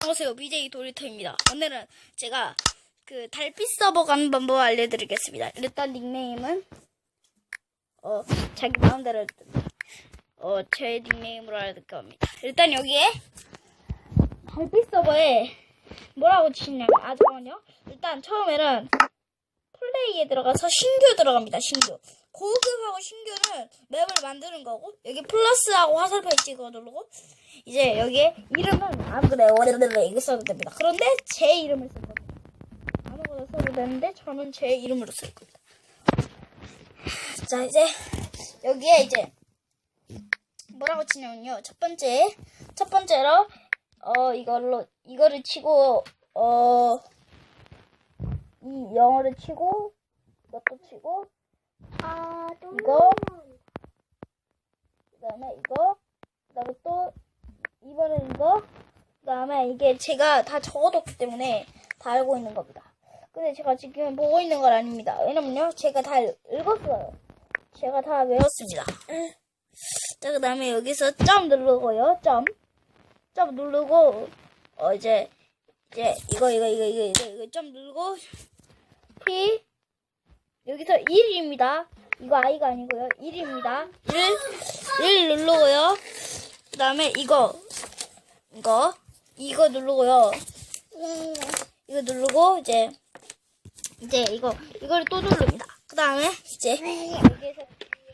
안녕하세요. BJ 도리터입니다. 오늘은 제가 그 달빛 서버 가는 방법 알려드리겠습니다. 일단 닉네임은 어 자기 마음대로 어제 닉네임으로 할 겁니다. 일단 여기에 달빛 서버에 뭐라고 치냐면 아 잠깐만요. 일단 처음에는 플레이에 들어가서 신규 들어갑니다. 신규. 고급하고 신규는 맵을 만드는 거고 여기 플러스하고 화살표 찍어 누르고 이제 여기에 이름은 아무거나 원래대로 이거 써도 됩니다. 그런데 제 이름을 쓸 겁니다. 아무거나 써도 되는데 저는 제 이름으로 쓸 겁니다. 자 이제 여기에 이제 뭐라고 치냐면요. 첫 번째 첫 번째로 어 이걸로 이거를 치고 어 이 영어를 치고 이것도 치고 아, 또 이거 그다음에 이거 그다음에 또 이번엔 이거 그다음에 이게 제가 다 적어뒀기 때문에 다 알고 있는 겁니다. 근데 제가 지금 보고 있는 건 아닙니다. 왜냐면요 제가 다 읽었어요. 제가 다 외웠습니다. 자 그다음에 여기서 점 누르고요. 점. 점 누르고 어 이제 이제 이거 이거 이거 이거 이거 이거 점 누르고 P 여기서 1입니다. 이거 아이가 아니고요. 1입니다. 1, 1 누르고요. 그 다음에 이거, 이거, 이거 누르고요. 이거 누르고, 이제, 이제 이거, 이걸 또 누릅니다. 그 다음에, 이제, 여기에서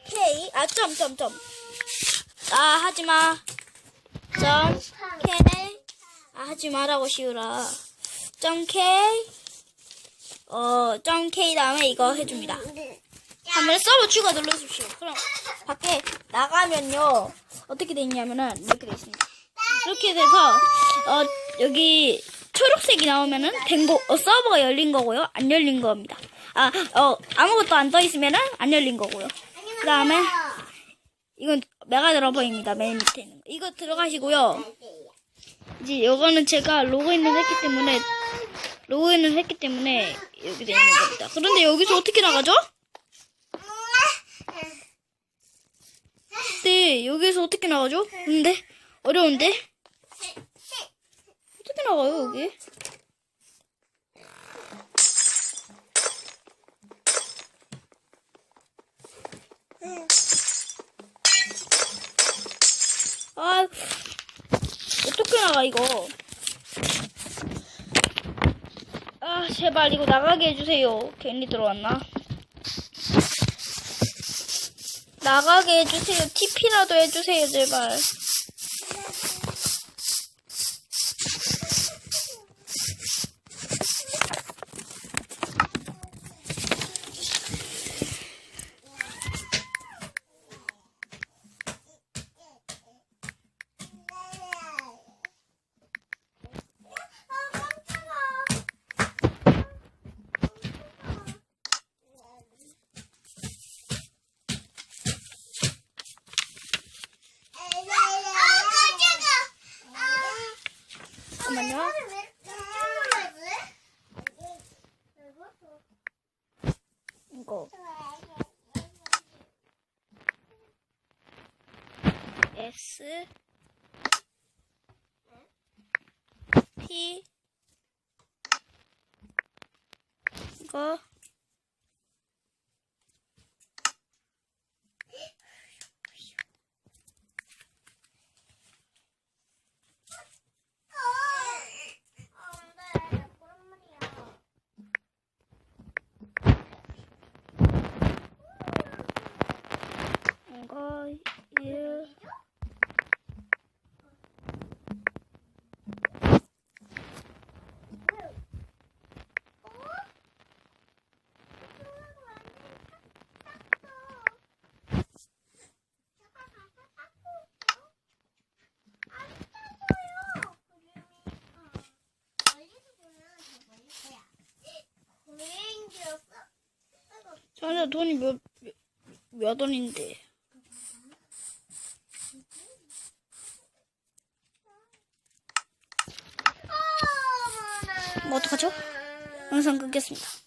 K, 아, 점, 점, 점. 아, 하지 마. 점, K, 아, 하지 마라고, 시우라. 점, K, 어, 점 K 다음에 이거 해줍니다. 한번 서버 추가 눌러주십시오. 그럼 밖에 나가면요 어떻게 돼 있냐면은 이렇게 돼 있습니다. 이렇게 돼서 어 여기 초록색이 나오면은 된거 어, 서버가 열린 거고요. 안 열린 겁니다. 아어 아무것도 안 떠 있으면은 안 열린 거고요. 그 다음에 이건 메가 드러버입니다. 맨 밑에 있는 거. 이거 들어가시고요. 이제 이거는 제가 로그인을 했기 때문에 로그인을 했기 때문에 여기 돼 있는 겁니다. 그런데 여기서 어떻게 나가죠? 네, 여기서 어떻게 나가죠? 근데 어려운데 어떻게 나가요 여기? 아, 어떻게 나가 이거? 아, 제발 이거 나가게 해주세요. 괜히 들어왔나? 나가게 해주세요. TP라도 해주세요, 제발. 잠깐만요. 이거. S. P. 이거 일 전에 돈이 몇, 몇, 몇 원인데. 뭐 어떡하죠? 영상 끊겠습니다.